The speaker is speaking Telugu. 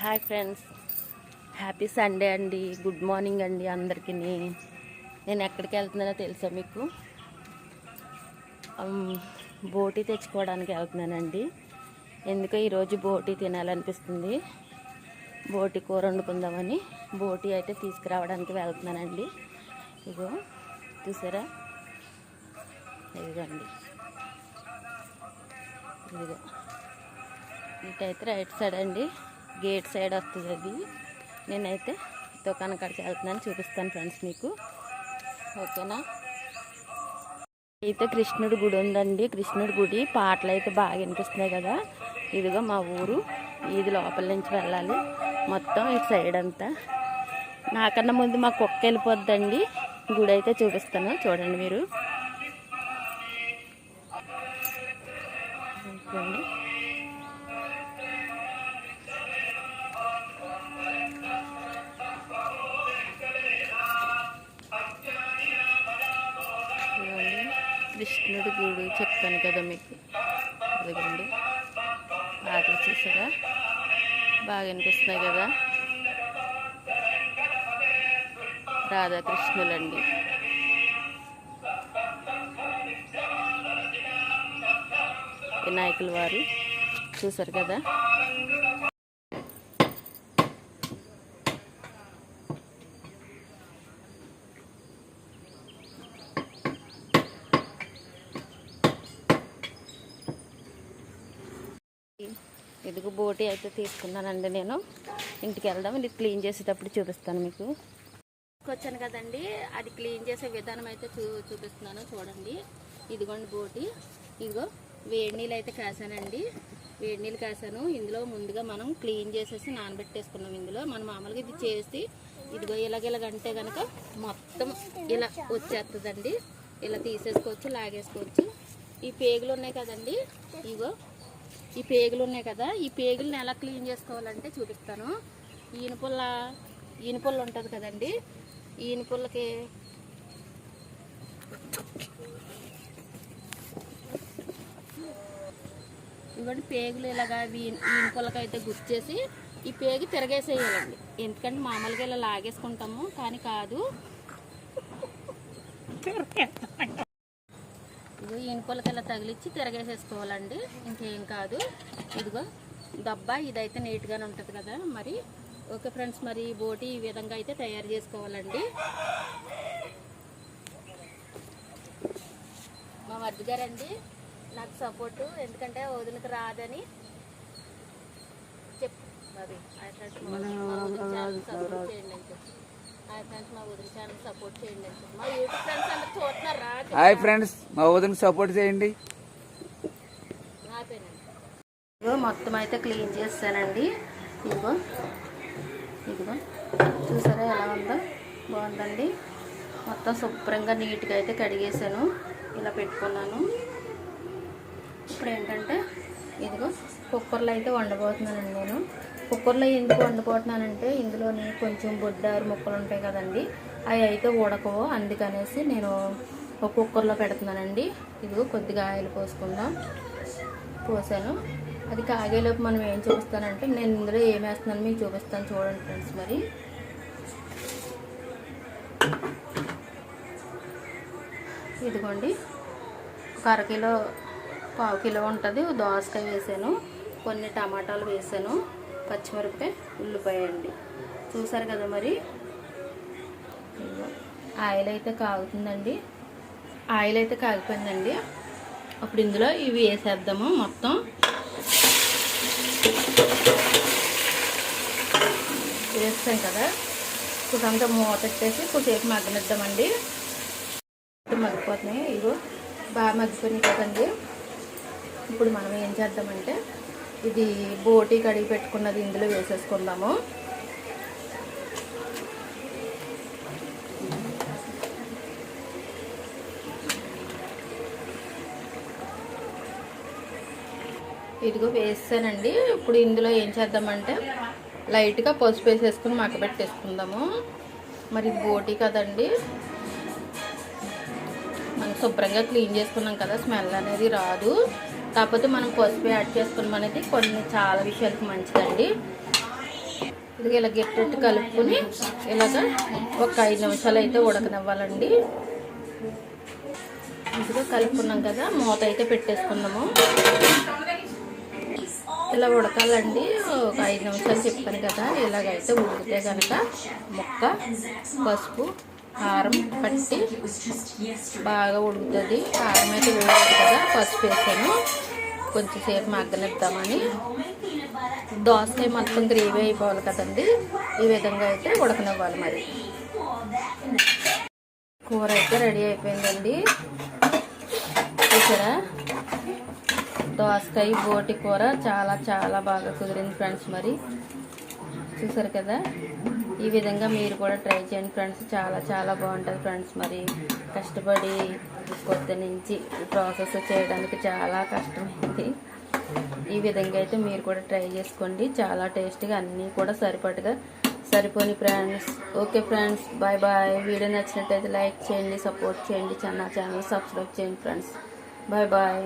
Hi friends. హ్యాపీ సండే అండి. గుడ్ మార్నింగ్ అండి అందరికీ. నేను ఎక్కడికి వెళ్తున్నానో తెలుసా మీకు? బోటీ బోటి తెచ్చుకోవడానికి వెళ్తున్నానండి. ఎందుకో ఈరోజు బోటీ తినాలనిపిస్తుంది. బోటి కూర వండుకుందామని బోటీ అయితే తీసుకురావడానికి వెళ్తున్నానండి. ఇగో చూసారా? ఇదిగోండి. ఇదిగో. ఇటైతే రైట్ సైడ్ అండి. గేట్ సైడ్ వస్తుంది అది. నేనైతే దుకాణం కాడికి వెళ్తున్నాను చూపిస్తాను ఫ్రెండ్స్ మీకు. ఓకేనా? అయితే కృష్ణుడి గుడి ఉందండి. కృష్ణుడి గుడి పాటలు అయితే బాగా వినిపిస్తున్నాయి కదా. ఇదిగో మా ఊరు. ఇది లోపల నుంచి వెళ్ళాలి. మొత్తం ఇటు సైడ్ అంతా. నాకన్నా ముందు మా కుక్క వెళ్ళిపోద్దండి. గుడి అయితే చూపిస్తాను. చూడండి మీరు. చూడండి కృష్ణుడి గుడి చెప్తాను కదా మీకు. అదిగోండి. పాటలు చూసారా బాగా అనిపిస్తున్నాయి కదా? రాధాకృష్ణులండి. వినాయకుల వారు. చూసారు కదా? ఇదిగో బోటి అయితే తీసుకున్నానండి నేను. ఇంటికి వెళ్దాం ఇది క్లీన్ చేసేటప్పుడు చూపిస్తాను మీకు. వచ్చాను కదండి అది క్లీన్ చేసే విధానం అయితే చూ చూపిస్తున్నాను చూడండి. ఇదిగోండి బోటి ఇదిగో వేడి నీళ్ళు అయితే కాసానండి. వేడి నీళ్ళు కాసాను. ఇందులో ముందుగా మనం క్లీన్ చేసేసి నానబెట్టేసుకున్నాం ఇందులో. మనం మామూలుగా ఇది చేసి ఇదిగో ఇలాగ ఇలాగంటే కనుక మొత్తం ఇలా వచ్చేస్తుందండి. ఇలా తీసేసుకోవచ్చు లాగేసుకోవచ్చు. ఈ పేగులు ఉన్నాయి కదండి ఇగో ఈ పేగులు ఉన్నాయి కదా ఈ పేగులను ఎలా క్లీన్ చేసుకోవాలంటే చూపిస్తాను. ఈనపుల్ల ఈనపుల్ల ఉంటుంది కదండి ఈనపుల్లకి ఇవ్వండి పేగులు ఇలాగా ఈన పుల్లకైతే గుచ్చేసి ఈ పేగు తిరగేసేయాలండి. ఎందుకంటే మామూలుగా ఇలా లాగేసుకుంటాము కానీ కాదు. ఇదిగో ఈనపుల్లకి ఇలా తగిలిచ్చి తిరగేసేసుకోవాలండి. ఇంకేం కాదు. ఇదిగో దబ్బా ఇదైతే నీట్గానే ఉంటుంది కదా మరి. ఓకే ఫ్రెండ్స్ మరి బోటి ఈ విధంగా అయితే తయారు చేసుకోవాలండి. మా మరిది గారండి నాకు సపోర్టు. ఎందుకంటే వదినకు రాదని చెప్పు. మరి హాయ్ సపోర్ట్ చేయండి అని హాయ్ ఫ్రెండ్స్ మా వదిన సపోర్ట్ చేయండి మొత్తం అయితే క్లీన్ చేస్తానండి. ఇదిగో ఇదిగో. చూసారా ఎలా ఉందో? బాగుందండి. మొత్తం శుభ్రంగా నీట్గా అయితే కడిగేసాను ఇలా పెట్టుకున్నాను. ఇప్పుడు ఏంటంటే ఇదిగో. కుక్కర్లో అయితే వండబోతున్నానండి నేను. కుక్కర్లో ఎందుకు వండబోతున్నానంటే ఇందులోని కొంచెం బొడ్డారు ముక్కలు ఉంటాయి కదండి అవి అయితే ఉడకవు. అందుకనేసి నేను ఒక కుక్కర్లో పెడుతున్నానండి. ఇదిగో కొద్దిగా ఆయిల్ పోసుకుందాం. పోసాను. అది కాగేలోపు మనం ఏం చూపిస్తానంటే నేను ఇందులో ఏం వేస్తున్నాను మీకు చూపిస్తాను చూడండి ఫ్రెండ్స్ మరి. ఇదిగోండి. ఒక అరకిలో పావు కిలో ఉంటుంది. దోసకాయ వేసాను. కొన్ని టమాటాలు వేసాను పచ్చిమిరపకాయ ఉల్లిపాయ అండి. చూసారు కదా మరి? ఆయిల్ అయితే కాగుతుందండి. ఆయిల్ అయితే కాగిపోయిందండి. అప్పుడు ఇందులో ఇవి వేసేద్దాము మొత్తం. వేస్తాం కదా? కొంచెంతా మూత పెట్టేసి కొద్దిసేపు మగ్గనిద్దామండి. మగ్గిపోతున్నాయి. ఇగో బాగా మగ్గిపోయినాయి కదండి. ఇప్పుడు మనం ఏం చేద్దామంటే ఇది బోటి కడిగి పెట్టుకున్నది ఇందులో వేసేసుకుందాము. ఇదిగో వేసానండి ఇప్పుడు ఇందులో ఏం చేద్దామంటే లైట్గా పసుపు వేసేసుకుని మక్క పెట్టేసుకుందాము మరి ఇది బోటి కదండి. శుభ్రంగా క్లీన్ చేసుకున్నాం కదా స్మెల్ అనేది రాదు. కాకపోతే మనం పసుపు యాడ్ చేసుకున్నాం అనేది కొన్ని చాలా విషయాలకు మంచిదండి. ఇది ఇలా గట్టి కలుపుకొని ఇలాగ ఒక ఐదు నిమిషాలు అయితే ఉడకనివ్వాలండి. ఇదిగో కలుపుకున్నాం కదా మూత అయితే పెట్టేసుకుందాము ఇలా ఉడకాలండి ఒక ఐదు నిమిషాలు చెప్పాను కదా ఇలాగైతే ఉడికితే కనుక ముక్క పసుపు కారం పట్టి బాగా ఉడుకుతుంది. కారం అయితే కదా పసుపు వేసాను. కొంచెంసేపు మగ్గనిద్దామని. దోసకాయ మొత్తం గ్రేవీ అయిపోవాలి కదండి. ఈ విధంగా అయితే ఉడకనివ్వాలి మరి. కూర అయితే రెడీ అయిపోయిందండి. చూసారా? దోసకాయ బోటి కూర చాలా చాలా బాగా కుదిరింది ఫ్రెండ్స్ మరి. చూసారు కదా? ఈ విధంగా మీరు కూడా ట్రై చేయండి ఫ్రెండ్స్ చాలా చాలా బాగుంటుంది ఫ్రెండ్స్ మరి కష్టపడి కొత్త నుంచి ప్రాసెస్ చేయడానికి చాలా కష్టమైంది. ఈ విధంగా అయితే మీరు కూడా ట్రై చేసుకోండి. చాలా టేస్ట్గా అన్నీ కూడా సరిపడగా సరిపోని friends okay friends bye bye video నచ్చినట్టయితే లైక్ చేయండి సపోర్ట్ చేయండి. నా ఛానల్ సబ్స్క్రైబ్ చేయండి ఫ్రెండ్స్ బాయ్ బాయ్